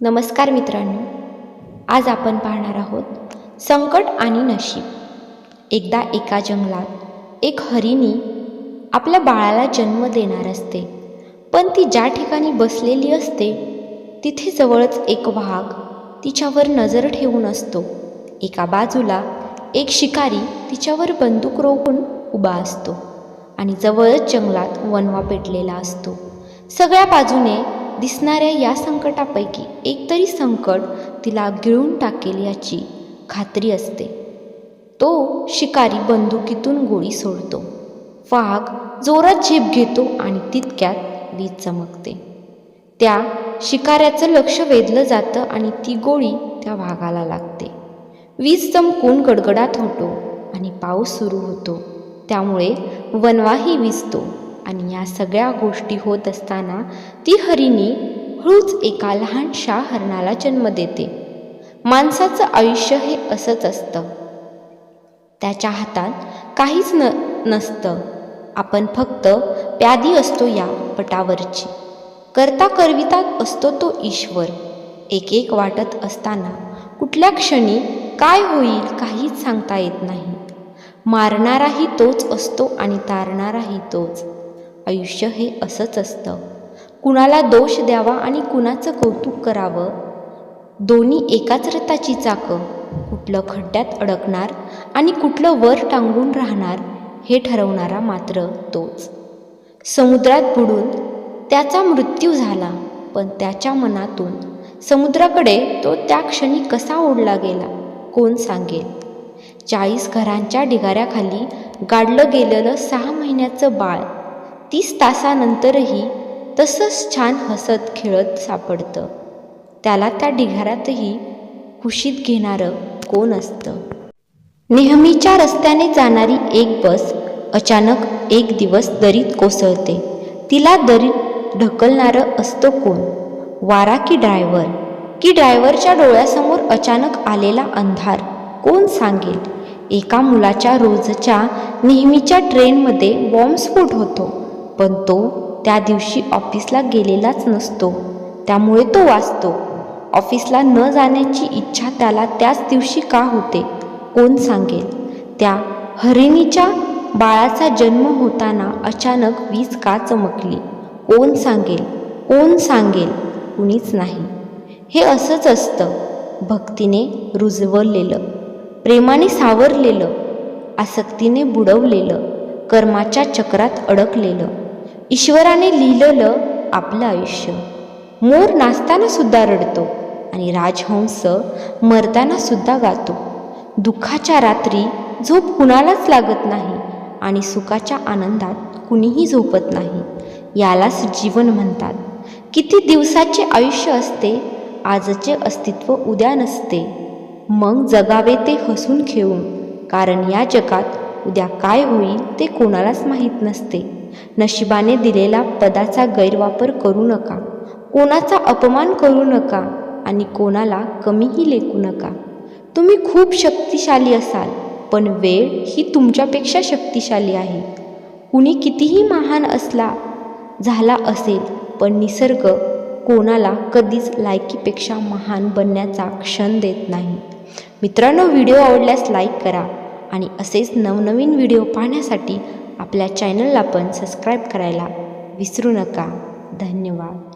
नमस्कार मित्रांनो. आज आपण पाहणार आहोत संकट आणि नशीब. एकदा एका जंगलात एक हरिणी आपल्या बाळाला जन्म देणार असते. पण ती ज्या ठिकाणी बसलेली असते तिथे जवळच एक वाघ तिच्यावर नजर ठेवून असतो. एका बाजूला एक शिकारी तिच्यावर बंदूक रोखून उभा असतो आणि जवळच जंगलात वनवा पेटलेला असतो. सगळ्या बाजूने दिसणाऱ्या या संकटापैकी एकतरी संकट तिला गिळून टाकेल याची खात्री असते. तो शिकारी बंदुकीतून गोळी सोडतो. वाघ जोरात झेप घेतो आणि तितक्यात वीज चमकते. त्या शिकाऱ्याचं लक्ष वेधलं जातं आणि ती गोळी त्या वाघाला लागते. वीज चमकून गडगडाट होतो आणि पाऊस सुरू होतो. त्यामुळे वनवाही विजतो. आणि या सगळ्या गोष्टी होत असताना ती हरिणी हळूच एका लहानशा हरणाला जन्म देते. माणसाचं आयुष्य हे असंच असतं. त्याच्या हातात काहीच न नसतं. आपण फक्त प्यादी असतो या पटावरची. करता करवितात असतो तो ईश्वर. एक एक वाटत असताना कुठल्या क्षणी काय होईल काहीच सांगता येत नाही. मारणाराही तोच असतो आणि तारणाराही तोच. आयुष्य हे असंच असतं. कुणाला दोष द्यावा आणि कुणाचं कौतुक करावं? दोन्ही एकाच रथाची चाकं. कुठलं खड्ड्यात अडकणार आणि कुठलं वर टांगून राहणार हे ठरवणारा मात्र तोच. समुद्रात बुडून त्याचा मृत्यू झाला पण त्याच्या मनातून समुद्राकडे तो त्या क्षणी कसा ओढला गेला कोण सांगेल? चाळीस घरांच्या ढिगाऱ्याखाली गाडलं गेलेलं सहा महिन्याचं बाळ तीस तासानंतरही तसंच छान हसत खेळत सापडतं. त्याला त्या ढिगाऱ्यातही कुशीत घेणारं कोण असतं? नेहमीच्या रस्त्याने जाणारी एक बस अचानक एक दिवस दरीत कोसळते. तिला दरीत ढकलणारं असतं कोण? वारा की ड्रायव्हर? की ड्रायव्हरच्या डोळ्यासमोर अचानक आलेला अंधार? कोण सांगेल? एका मुलाच्या रोजच्या नेहमीच्या ट्रेनमध्ये बॉम्बस्फोट होतो. पण तो त्या दिवशी ऑफिसला गेलेलाच नसतो. त्यामुळे तो वाचतो. ऑफिसला न जाण्याची इच्छा त्याला त्याच दिवशी का होते? कोण सांगेल? त्या हरिणीच्या बाळाचा जन्म होताना अचानक वीज का चमकली? कोण सांगेल? कोण सांगेल? कुणीच नाही. हे असंच असतं. भक्तीने रुजवलेलं प्रेमाने सावरलेलं आसक्तीने बुडवलेलं कर्माच्या चक्रात अडकलेलं. ईश्वराने लिहिलेलं आपलं आयुष्य. मोर नाचताना सुद्धा रडतो आणि राजहंस मरताना सुद्धा गातो. दुःखाच्या रात्री झोप कुणालाच लागत नाही आणि सुखाच्या आनंदात कुणीही झोपत नाही. यालाच जीवन म्हणतात. किती दिवसाचे आयुष्य असते आजचे अस्तित्व उद्या नसते. मग जगावे ते हसून खेळून कारण या जगात उद्या काय होईल ते कोणालाच माहीत नसते. नशिबाने दिलेला पदाचा गैरवापर करू नका. कोणाचा अपमान करू नका आणि कोणाला कमीही लेखू नका. तुम्ही खूप शक्तिशाली असाल पण वेळ ही तुमच्यापेक्षा शक्तिशाली आहे. कुणी कितीही महान असला झाला असेल पण निसर्ग कोणाला कधीच लायकीपेक्षा महान बनण्याचा क्षण देत नाही. मित्रांनो व्हिडिओ आवडल्यास लाईक करा आणि असेच नवनवीन व्हिडिओ पाहण्यासाठी आपल्या चॅनलला पण सबस्क्राईब करायला विसरू नका. धन्यवाद.